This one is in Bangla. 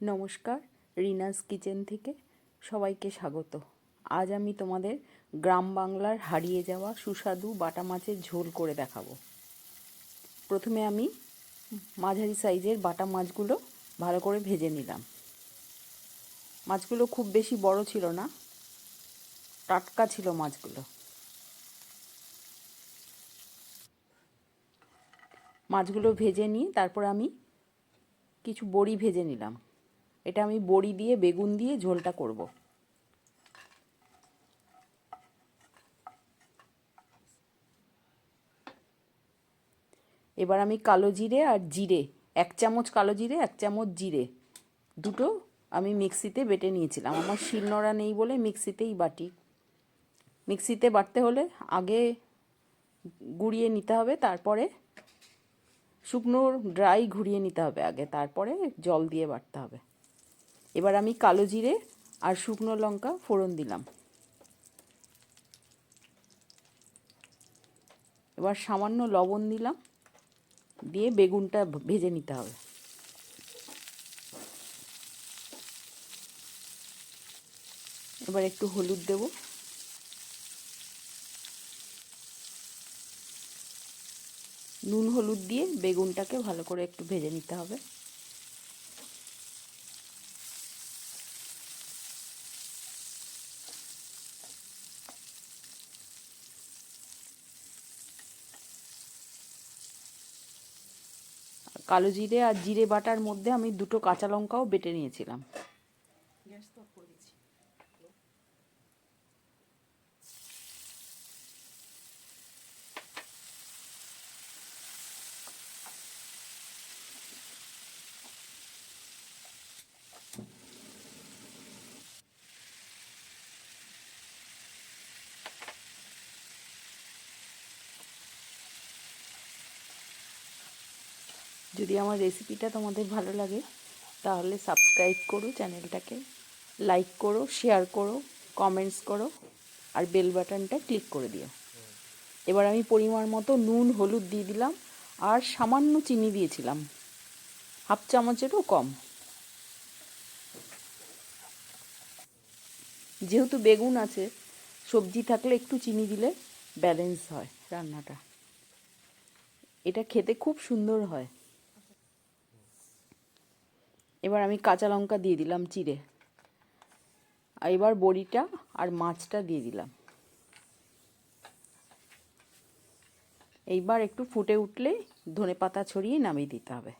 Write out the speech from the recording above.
নমস্কার, রিনাস কিচেন থেকে সবাইকে স্বাগত। আজ আমি তোমাদের গ্রাম বাংলার হারিয়ে যাওয়া সুস্বাদু বাটা মাছের ঝোল করে দেখাবো। প্রথমে আমি মাঝারি সাইজের বাটা মাছগুলো ভালো করে ভেজে নিলাম। মাছগুলো খুব বেশি বড় ছিল না, টাটকা ছিল মাছগুলো। মাছগুলো ভেজে নিয়ে তারপর আমি কিছু বড়ি ভেজে নিলাম। এটা আমি বড়ি দিয়ে, বেগুন দিয়ে ঝোলটা করব। এবার আমি কালো জিরে আর জিরে, এক চামচ কালো জিরে, এক চামচ জিরে, দুটো আমি মিক্সিতে বেটে নিয়েছিলাম। আমার শিলনোড়া নেই বলে মিক্সিতেই বাটি। মিক্সিতে বাটতে হলে আগে গুঁড়িয়ে নিতে হবে, তারপরে শুকনো ড্রাই ঘুরিয়ে নিতে হবে আগে, তারপরে জল দিয়ে বাটতে হবে। এবার আমি কালো জিরে আর শুকনো লঙ্কা ফোড়ন দিলাম। এবার সামান্য লবণ দিলাম, দিয়ে বেগুনটা ভেজে নিতে হবে। এবার একটু হলুদ দেব। নুন হলুদ দিয়ে বেগুনটাকে ভালো করে একটু ভেজে নিতে হবে। কালো জিরে আর জিরে বাটার মধ্যে আমি দুটো কাঁচা লঙ্কাও বেটে নিয়েছিলাম। যদি আমার রেসিপিটা তোমাদের ভালো লাগে, তাহলে সাবস্ক্রাইব করো চ্যানেলটাকে লাইক করো শেয়ার করো কমেন্টস করো, আর বেল বাটনটা ক্লিক করে দিও। এবার আমি পরিমাণ মতো নুন, হলুদ দিয়ে দিলাম, আর সামান্য চিনি দিয়েছিলাম। হাফ চামচেরও কম। যেহেতু বেগুন আছে, সবজি থাকলে একটু চিনি দিলে ব্যালেন্স হয় রান্নাটা। এটা খেতে খুব সুন্দর হয়। এবার আমি কাঁচা লঙ্কা দিয়ে দিলাম চিড়ে। আর এবার বড়িটা আর মাছটা দিয়ে দিলাম। এইবার একটু ফুটে উঠলে ধনে পাতা ছড়িয়ে নামিয়ে দিতে হবে।